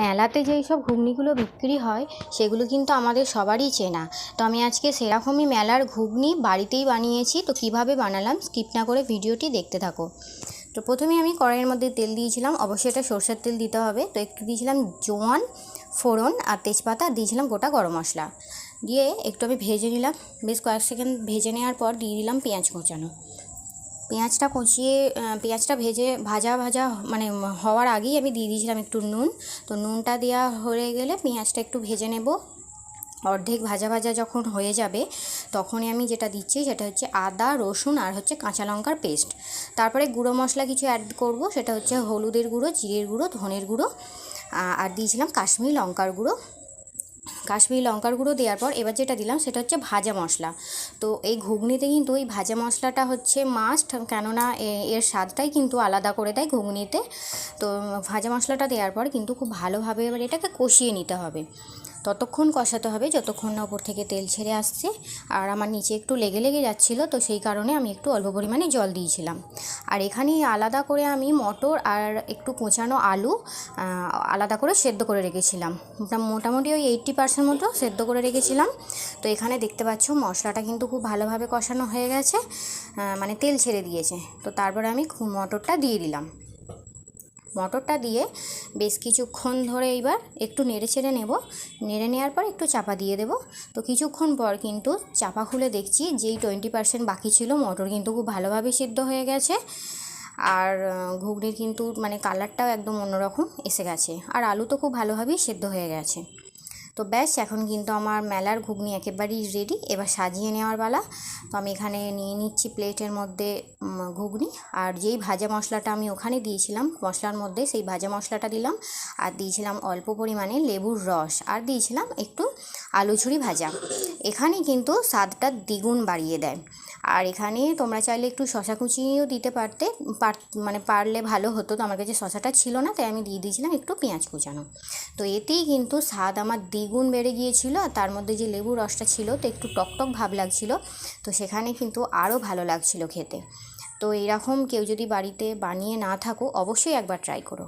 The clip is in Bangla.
মেলাতে যেই সব ঘুগনিগুলো বিক্রি হয়, সেগুলো কিন্তু আমাদের সবারই চেনা। তো আমি আজকে সেরকমই মেলার ঘুগনি বাড়িতেই বানিয়েছি, তো কীভাবে বানালাম স্কিপ না করে ভিডিওটি দেখতে থাকো। তো প্রথমে আমি কড়াইয়ের মধ্যে তেল দিয়েছিলাম, অবশ্যই এটা সরষের তেল দিতে হবে। তো একটু দিয়েছিলাম জোয়ান, ফোড়ন আর তেজপাতা, দিয়েছিলাম গোটা গরম মশলা। দিয়ে একটু আমি ভেজে নিলাম, বেশ কয়েক সেকেন্ড ভেজে নেওয়ার পর দিয়ে দিলাম পেঁয়াজ কোচানো। পেঁয়াজটা কষিয়ে পেঁয়াজটা ভেজে, ভাজা ভাজা মানে হওয়ার আগেই আমি দিয়ে দিয়েছিলাম একটু নুন। তো নুনটা দেওয়া হয়ে গেলে পেঁয়াজটা একটু ভেজে নেব। অর্ধেক ভাজা ভাজা যখন হয়ে যাবে, তখনই আমি যেটা দিচ্ছি সেটা হচ্ছে আদা, রসুন আর হচ্ছে কাঁচা লঙ্কার পেস্ট। তারপরে গুঁড়ো মশলা কিছু অ্যাড করব, সেটা হচ্ছে হলুদের গুঁড়ো, জিরের গুঁড়ো, ধনের গুঁড়ো আর দিয়েছিলাম কাশ্মীরি লঙ্কার গুঁড়ো। কাশ্মীরি লঙ্কার গুঁড়ো দেওয়ার পর এবার যেটা দিলাম সেটা হচ্ছে ভাজা মশলা। তো এই ঘুগনিতে কিন্তু এই ভাজা মশলাটা হচ্ছে মাস্ট কেননা এর স্বাদটাই কিন্তু আলাদা করে দেয় ঘুগনিতে। তো ভাজা মশলাটা দেওয়ার পর কিন্তু খুব ভালোভাবে এবার এটাকে কষিয়ে নিতে হবে। ততক্ষণ কষাতে হবে যতক্ষণ না ওপর থেকে তেল ছেড়ে আসছে। আর আমার নিচে একটু লেগে লেগে যাচ্ছিল, তো সেই কারণে আমি একটু অল্প পরিমাণে জল দিয়েছিলাম। আর এখানে আলাদা করে আমি মটর আর একটু কোচানো আলু আলাদা করে সেদ্ধ করে রেখেছিলাম। মোটা- মোটামুটি ওই এইট্টি পার্সেন্ট মতো সেদ্ধ করে রেখেছিলাম। তো এখানে দেখতে পাচ্ছ মশলাটা কিন্তু খুব ভালোভাবে কষানো হয়ে গেছে মানে তেল ছেড়ে দিয়েছে। তো তারপরে আমি মটরটা দিয়ে দিলাম। মটরটা দিয়ে বেশ কিছুক্ষণ ধরে এইবার একটু নেড়ে ছেড়ে নেব। নেড়ে নেওয়ার পর একটু চাপা দিয়ে দেব। তো কিছুক্ষণ পর কিন্তু চাপা খুলে দেখছি যেই টোয়েন্টি পার্সেন্ট বাকি ছিল মটর কিন্তু খুব ভালোভাবে সিদ্ধ হয়ে গেছে। আর ঘুগনির কিন্তু মানে কালারটাও একদম অন্যরকম এসে গেছে। আর আলু তো খুব ভালোভাবেই সেদ্ধ হয়ে গেছে। তো ব্যাস, এখন কিন্তু আমার মেলার ঘুগনি একেবারেই রেডি এবার সাজিয়ে নেওয়ার বেলা তো আমি এখানে নিয়ে নিচ্ছি প্লেটের মধ্যে ঘুগনি। আর যেই ভাজা মশলাটা আমি ওখানে দিয়েছিলাম, মশলার মধ্যে সেই ভাজা মশলাটা দিলাম। আর দিয়েছিলাম অল্প পরিমাণে লেবুর রস। আর দিয়েছিলাম একটু আলু ঝুড়ি ভাজা। এখানে কিন্তু স্বাদটা দ্বিগুণ বাড়িয়ে দেয়। আর এখানে তোমরা চাইলে একটু শশা কুচিও দিতে পারতে, পার মানে পারলে ভালো হতো। তো আমার কাছে শশাটা ছিল না, তাই আমি দিয়ে দিয়েছিলাম একটু পেঁয়াজ কুচানো। তো এতেই কিন্তু স্বাদ আমার দ্বিগুণ বেড়ে গিয়েছিল, আর তার মধ্যে যে লেবু রসটা ছিল, তো একটু টকটক ভাব লাগছিল। তো সেখানে কিন্তু আরও ভালো লাগছিল খেতে। তো এরকম কেউ যদি বাড়িতে বানিয়ে না থাকো, অবশ্যই একবার ট্রাই করো।